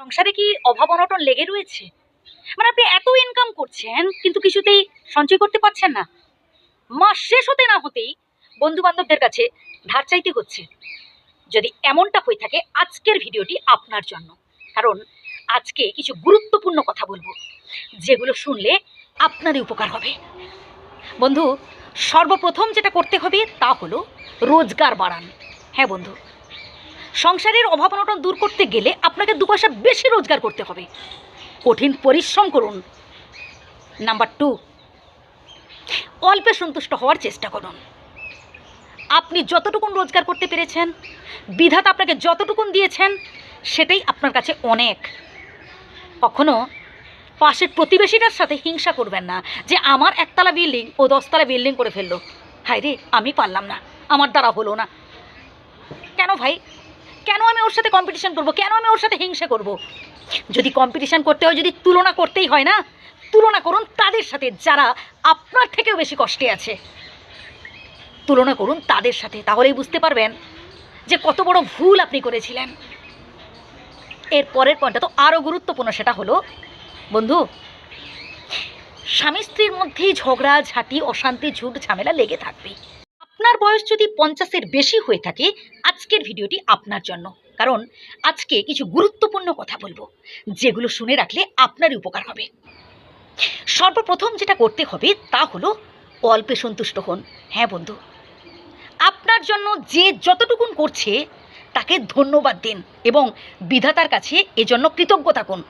সংসারে কি অভাব অনটন লেগে রয়েছে? মানে আপনি এত ইনকাম করছেন, কিন্তু কিছুতেই সঞ্চয় করতে পারছেন না। মাস শেষ হতে না হতেই বন্ধু বান্ধবদের কাছে ধার চাইতে হচ্ছে। যদি এমনটা হয়ে থাকে, আজকের ভিডিওটি আপনার জন্য। কারণ আজকে কিছু গুরুত্বপূর্ণ কথা বলব, যেগুলো শুনলে আপনারই উপকার হবে। বন্ধু, সর্বপ্রথম যেটা করতে হবে তা হলো রোজগার বাড়ান। হ্যাঁ বন্ধু সংসারের অভাব অনটন দূর করতে গেলে আপনাকে দু পয়সা বেশি রোজগার করতে হবে। কঠিন পরিশ্রম করুন। নাম্বার টু অল্পে সন্তুষ্ট হওয়ার চেষ্টা করুন। আপনি যতটুকুন রোজগার করতে পেরেছেন, বিধাতা আপনাকে যতটুকুন দিয়েছেন, সেটাই আপনার কাছে অনেক। কখনো পাশের প্রতিবেশীটার সাথে হিংসা করবেন না যে আমার একতলা বিল্ডিং ও দশতলা বিল্ডিং করে ফেলল। হায় রে আমি পারলাম না। আমার দ্বারা হলো না। কেন ভাই? কেন আমি ওর সাথে কম্পিটিশন করব? কেন আমি ওর সাথে হিংসা করব? যদি কম্পিটিশন করতে হয়, যদি তুলনা করতেই হয় না, তুলনা করুন তাদের সাথে, যারা আপনার থেকেও বেশি কষ্টে আছে। তুলনা করুন তাদের সাথে, তাহলেই বুঝতে পারবেন যে কত বড় ভুল আপনি করেছিলেন। এর পরের পয়েন্টটা তো আরও গুরুত্বপূর্ণ, সেটা হলো, বন্ধু স্বামী স্ত্রীর মধ্যেই ঝগড়া, ঝাঁটি, অশান্তি ঝুট ঝামেলা লেগে থাকবে। আপনার বয়স যদি পঞ্চাশের বেশি হয়ে থাকে, আজকের ভিডিওটি আপনার জন্য। কারণ আজকে কিছু গুরুত্বপূর্ণ কথা বলব, যেগুলো শুনে রাখলে আপনারই উপকার হবে। সর্বপ্রথম যেটা করতে হবে, তা হলো অল্পে সন্তুষ্ট হন। হ্যাঁ বন্ধু, আপনার জন্য যে যতটুকুন করছে, তাকে ধন্যবাদ দিন এবং বিধাতার কাছে এজন্য কৃতজ্ঞ থাকুন।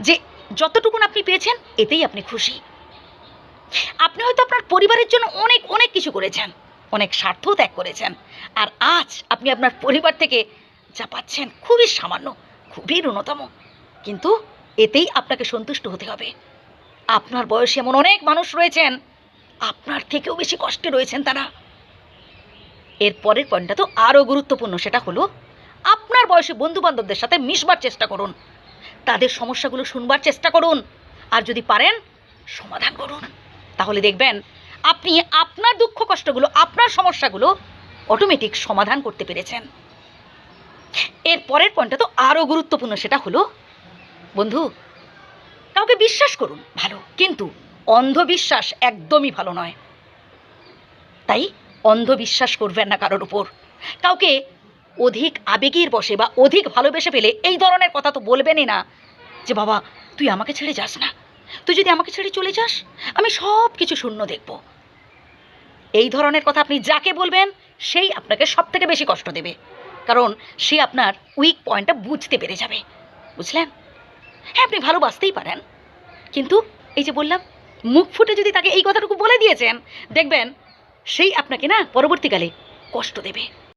যে যতটুকুন আপনি পেয়েছেন, এতেই আপনি খুশি। আপনি হয়তো আপনার পরিবারের জন্য অনেক অনেক কিছু করেছেন। অনেক স্বার্থ ত্যাগ করেছেন। আর আজ আপনি আপনার পরিবার থেকে যা পাচ্ছেন খুবই সামান্য, খুবই ন্যূনতম। কিন্তু এতেই আপনাকে সন্তুষ্ট হতে হবে। আপনার বয়সে এমন অনেক মানুষ রয়েছেন, আপনার থেকেও বেশি কষ্টে রয়েছেন তারা। এর পরের পয়েন্টটা তো আরও গুরুত্বপূর্ণ, সেটা হলো আপনার বয়সী বন্ধু বান্ধবদের সাথে মিশবার চেষ্টা করুন। তাদের সমস্যাগুলো শুনবার চেষ্টা করুন। আর যদি পারেন, সমাধান করুন। তাহলে দেখবেন আপনি আপনার দুঃখ কষ্টগুলো, আপনার সমস্যাগুলো অটোমেটিক সমাধান করতে পেরেছেন। এর পরের পয়েন্টটা তো আরও গুরুত্বপূর্ণ, সেটা হলো, বন্ধু, কাউকে বিশ্বাস করুন, ভালো, কিন্তু অন্ধবিশ্বাস একদমই ভালো নয়। তাই অন্ধবিশ্বাস করবেন না কারোর উপর। কাউকে অধিক আবেগের বসে বা অধিক ভালোবেসে ফেলে এই ধরনের কথা তো বলবেনই না যে, বাবা, তুই আমাকে ছেড়ে যাস না। তুই যদি আমাকে ছেড়ে চলে যাস, আমি সব কিছু শূন্য দেখব। এই ধরনের কথা আপনি যাকে বলবেন, সেই আপনাকে সব থেকে বেশি কষ্ট দেবে। কারণ সে আপনার উইক পয়েন্টটা বুঝতে পেরে যাবে। বুঝলেন? হ্যাঁ আপনি ভালোবাসতেই পারেন। কিন্তু এই যে বললাম, মুখ ফুটে যদি তাকে এই কথাটুকু বলে দিয়েছেন, দেখবেন সেই আপনাকে না পরবর্তীকালে কষ্ট দেবে।